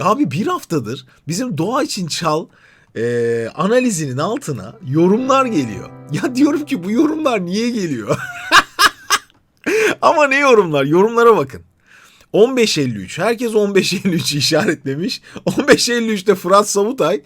Abi bir haftadır bizim doğa için çal e, analizinin altına yorumlar geliyor. Ya diyorum ki bu yorumlar niye geliyor? Ama ne yorumlar? Yorumlara bakın. 15.53. Herkes 15.53'ü işaretlemiş. 15.53'te Fırat Savutay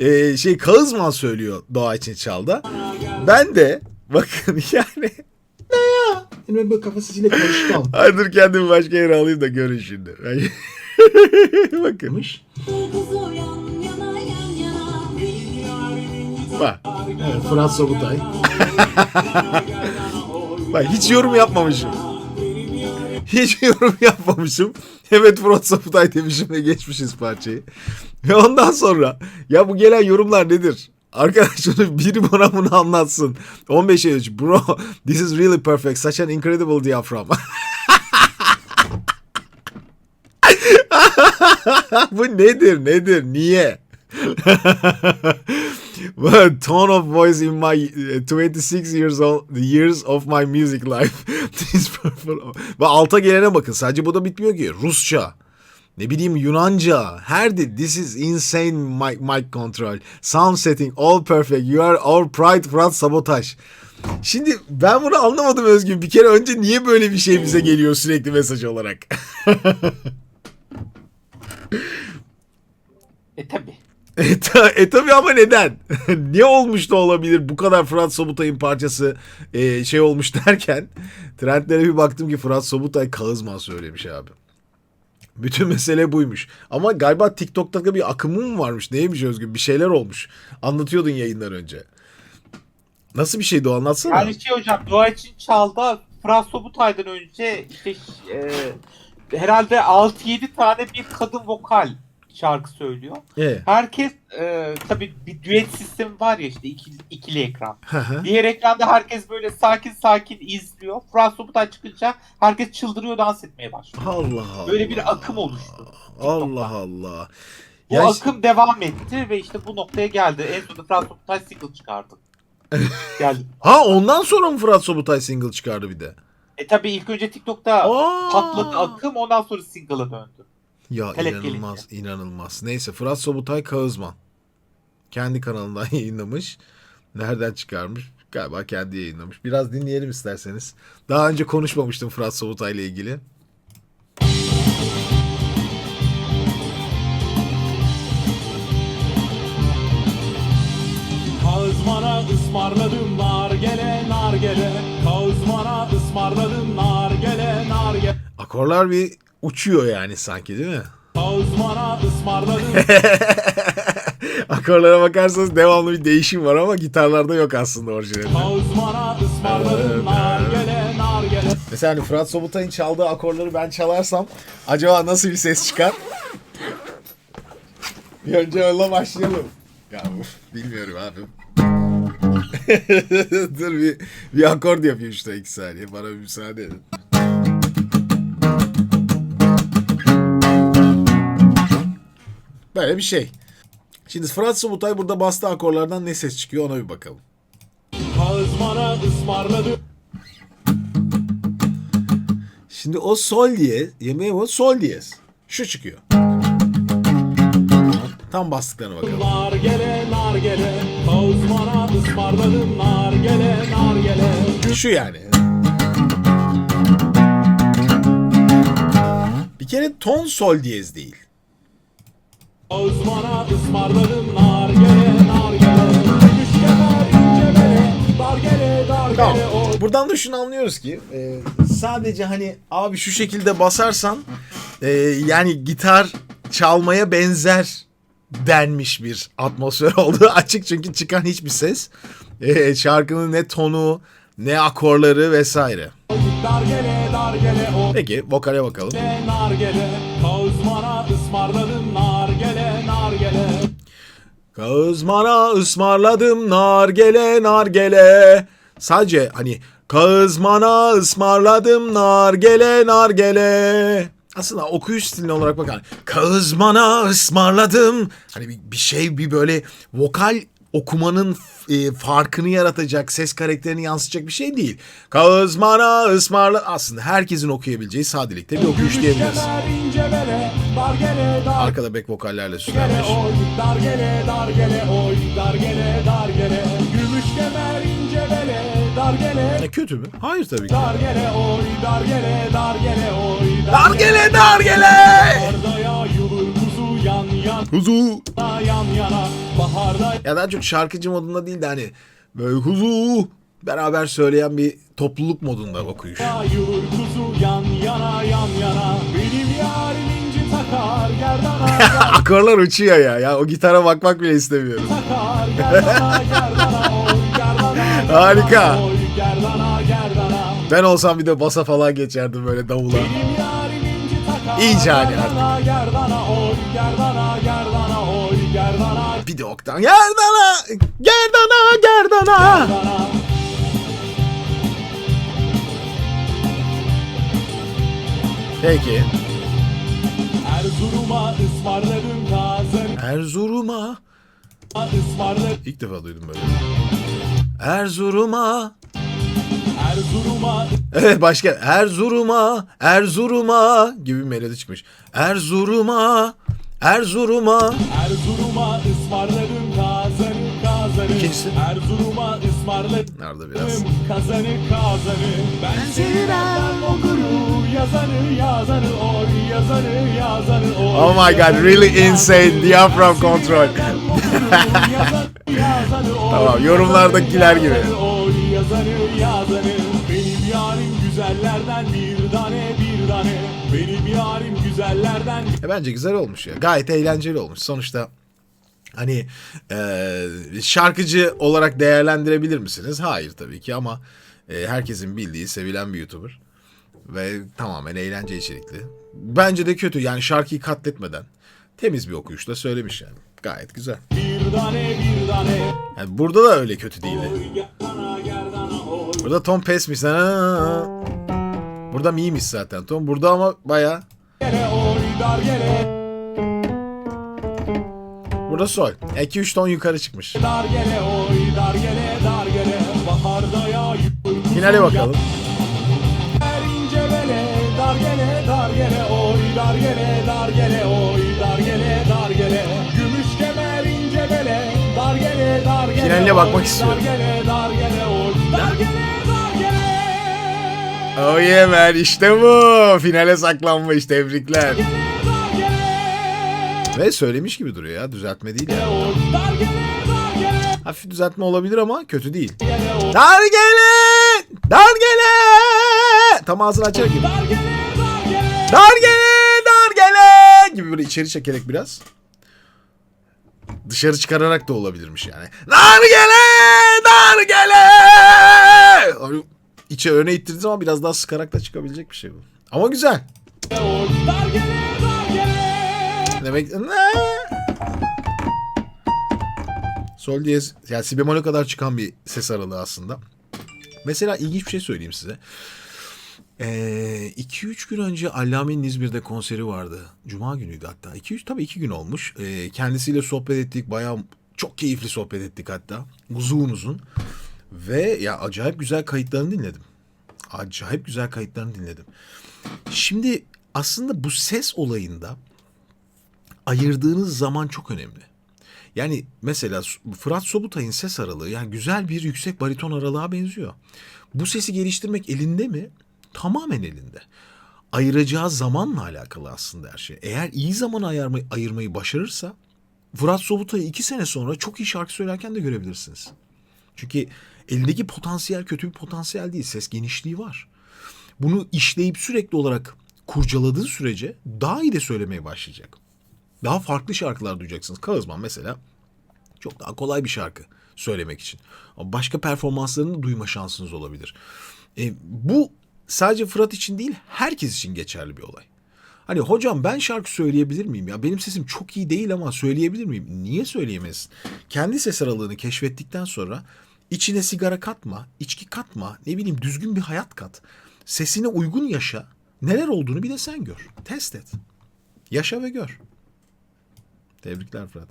e, şey Kağızman söylüyor Doğa için çalda. Ben de bakın yani Yani böyle kafasıyla karışık Ay dur kendimi başka yere alayım da görün şimdi. bakın. Bak. Evet, Fırat Sabutay. Bak hiç yorum yapmamışım. Hiç yorum yapmamışım. Evet Fırat Saputay demişim ve geçmişiz parçayı. Ve ondan sonra ya bu gelen yorumlar nedir? Arkadaşlar biri bana bunu anlatsın. 15 3 bro this is really perfect such an incredible diaphragm. bu nedir nedir niye? Tone of voice in my uh, 26 years old years of my music life. This. Ve alta gelene bakın. Sadece bu da bitmiyor ki. Rusça. Ne bileyim Yunanca. Her dil. This is insane mic, mic control. Sound setting all perfect. You are our pride Fırat Sabotaj. Şimdi ben bunu anlamadım Özgün. Bir kere önce niye böyle bir şey bize geliyor sürekli mesaj olarak? E tabi. E, ta, e tabi ama neden? ne olmuş da olabilir bu kadar Fırat Sobutay'ın parçası e, şey olmuş derken trendlere bir baktım ki Fırat Sobutay Kağızman söylemiş abi. Bütün mesele buymuş. Ama galiba TikTok'ta bir akımı mı varmış? Neymiş Özgün? Bir şeyler olmuş. Anlatıyordun yayından önce. Nasıl bir şeydi o anlatsana. Yani şey hocam Doğa için çalda Fırat Sobutay'dan önce işte e, herhalde 6-7 tane bir kadın vokal şarkı söylüyor. E. Herkes e, tabii bir düet sistemi var ya işte ikili, ikili ekran. Diğer ekranda herkes böyle sakin sakin izliyor. Fırat Sobutay çıkınca herkes çıldırıyor dans etmeye başlıyor. Allah Allah. Böyle bir akım oluştu. Allah Allah. Bu Ya akım devam etti ve işte bu noktaya geldi. En sonunda Fırat Sobutay single çıkardı. geldi. Ha ondan sonra mı Fırat Sobutay single çıkardı bir de? E tabii ilk önce TikTok'ta Aa! patladı akım ondan sonra single'a döndü. Ya Talep inanılmaz, inanılmaz. Neyse Fırat Sobutay Kağızman. Kendi kanalından yayınlamış. Nereden çıkarmış? Galiba kendi yayınlamış. Biraz dinleyelim isterseniz. Daha önce konuşmamıştım Fırat Sobutay ile ilgili. Kazmana ısmarladım nar gele nar gele Kazmana ısmarladım nar gele nar gele Akorlar bir uçuyor yani sanki değil mi? Kazmana ısmarladım Akorlara bakarsanız devamlı bir değişim var ama gitarlarda yok aslında orijinalinde. Ismarladım Mesela hani Fırat Sobutay'ın çaldığı akorları ben çalarsam acaba nasıl bir ses çıkar? Bir önce öyle başlayalım. Ya bilmiyorum abi. Dur bir, bir akord yapayım işte iki saniye. Bana bir müsaade edin. Böyle bir şey. Şimdi Fırat Sobutay burada bastığı akorlardan ne ses çıkıyor ona bir bakalım. Şimdi o sol diyez, yemeği o sol diyez. Şu çıkıyor. Tam bastıklarına bakalım. nar gele nar gele Kazmana ısmarladım nar gele nar gele Şu yani. Bir kere ton sol diyez değil. Ismarladım Tamam. Buradan da şunu anlıyoruz ki e, sadece hani abi şu şekilde basarsan e, yani gitar çalmaya benzer denmiş bir atmosfer olduğu açık çünkü çıkan hiçbir ses e, şarkının ne tonu ne akorları vesaire. Dar gele dar gele o Peki vokale bakalım. gele nar gele Kazmana ısmarladım nar gele nar gele Kağızmana ısmarladım nargele nargele. Sadece hani kağızmana ısmarladım nargele nargele. Aslında okuyuş stiline olarak bakar. Kağızmana ısmarladım. Hani bir, bir şey bir böyle vokal okumanın e, farkını yaratacak, ses karakterini yansıtacak bir şey değil. Kazmana ısmarla aslında herkesin okuyabileceği sadelikte bir okuyuş diyebiliriz. Arkada back vokallerle süslenmiş. dar gele dar gele kötü mü? Hayır tabii ki. dar gele oy, dar gele dar gele oy, Dar gele dar gele! Baharda yayılır kuzu yan yana Huzu. yan yana. Baharda Ya daha çok şarkıcı modunda değil de hani böyle huzu beraber söyleyen bir topluluk modunda okuyuş. yayılır kuzu yan yana yan yana. Benim yarim inci takar gerdana Akorlar uçuyor ya. Ya o gitara bakmak bile istemiyorum. takar gerdana gerdana oy gerdana. Harika. Oy. Ben olsam bir de basa falan geçerdim böyle davula. İyice hani Bir de oktan. Gerdana! Gerdana! Gerdana! Peki. Erzurum'a ısmarladım kazanı Erzurum'a. İlk defa duydum böyle. Erzurum'a. Erzurum'a Evet başka. Erzurum'a. Erzurum'a gibi bir melodi çıkmış. Erzurum'a. Erzurum'a. Erzurum'a ısmarladım kazanı kazanı İkincisi? Erzurum'a ısmarladım Nerede biraz? kazanı kazanı Ben sevilen okuru yazanı yazanı oy yazanı yazanı oy Oh my god, really insane diaphragm control. Tamam, yorumlardakiler gibi. Güzellerden bir tane bir tane Benim yarim güzellerden E, bence güzel olmuş ya. Gayet eğlenceli olmuş. Sonuçta hani e, şarkıcı olarak değerlendirebilir misiniz? Hayır tabii ki ama e, herkesin bildiği, sevilen bir YouTuber. Ve tamamen eğlence içerikli. Bence de kötü yani şarkıyı katletmeden temiz bir okuyuşla söylemiş yani. Gayet güzel. bir tane bir tane Yani burada da öyle kötü değildi. Burada Tom pesmiş. Burada mi'miş zaten Tom. Burada ama baya burada sol. 2-3 ton yukarı çıkmış. Finale bakalım. Finaline bakmak istiyorum. Dar gele. Dar gele Oh man işte bu. Finale saklanmış. Tebrikler. Ve söylemiş gibi duruyor ya. Düzeltme değil ya. Hafif düzeltme olabilir ama kötü değil. gele oy Dar gele! Dar gele! Tam ağzını açarak gibi. dar gele dar gele Dar gele! Dar gele! Gibi böyle içeri çekerek biraz. Dışarı çıkararak da olabilirmiş yani. Dar gele! Dar gele! Hani içe öne ittirdiğiniz zaman biraz daha sıkarak da çıkabilecek bir şey bu. Ama güzel. Demek ne? Sol diyez yani si bemole kadar çıkan bir ses aralığı aslında. Mesela ilginç bir şey söyleyeyim size. 2-3 gün önce Allame'nin İzmir'de konseri vardı. Cuma günüydü hatta. 2-3 tabii 2 gün olmuş. Ee, kendisiyle sohbet ettik. Bayağı çok keyifli sohbet ettik hatta. Uzun uzun. Ve ya acayip güzel kayıtlarını dinledim. Acayip güzel kayıtlarını dinledim. Şimdi aslında bu ses olayında ayırdığınız zaman çok önemli. Yani mesela Fırat Sobutay'ın ses aralığı yani güzel bir yüksek bariton aralığa benziyor. Bu sesi geliştirmek elinde mi? Tamamen elinde. Ayıracağı zamanla alakalı aslında her şey. Eğer iyi zaman ayırmayı, ayırmayı başarırsa Fırat Sobutay'ı iki sene sonra çok iyi şarkı söylerken de görebilirsiniz. Çünkü elindeki potansiyel kötü bir potansiyel değil. Ses genişliği var. Bunu işleyip sürekli olarak kurcaladığı sürece daha iyi de söylemeye başlayacak. Daha farklı şarkılar duyacaksınız. Kağızman mesela çok daha kolay bir şarkı söylemek için. Ama başka performanslarını duyma şansınız olabilir. E, bu sadece Fırat için değil herkes için geçerli bir olay. Hani hocam ben şarkı söyleyebilir miyim ya? Benim sesim çok iyi değil ama söyleyebilir miyim? Niye söyleyemezsin? Kendi ses aralığını keşfettikten sonra içine sigara katma, içki katma, ne bileyim düzgün bir hayat kat. Sesine uygun yaşa. Neler olduğunu bir de sen gör. Test et. Yaşa ve gör. Tebrikler Fırat.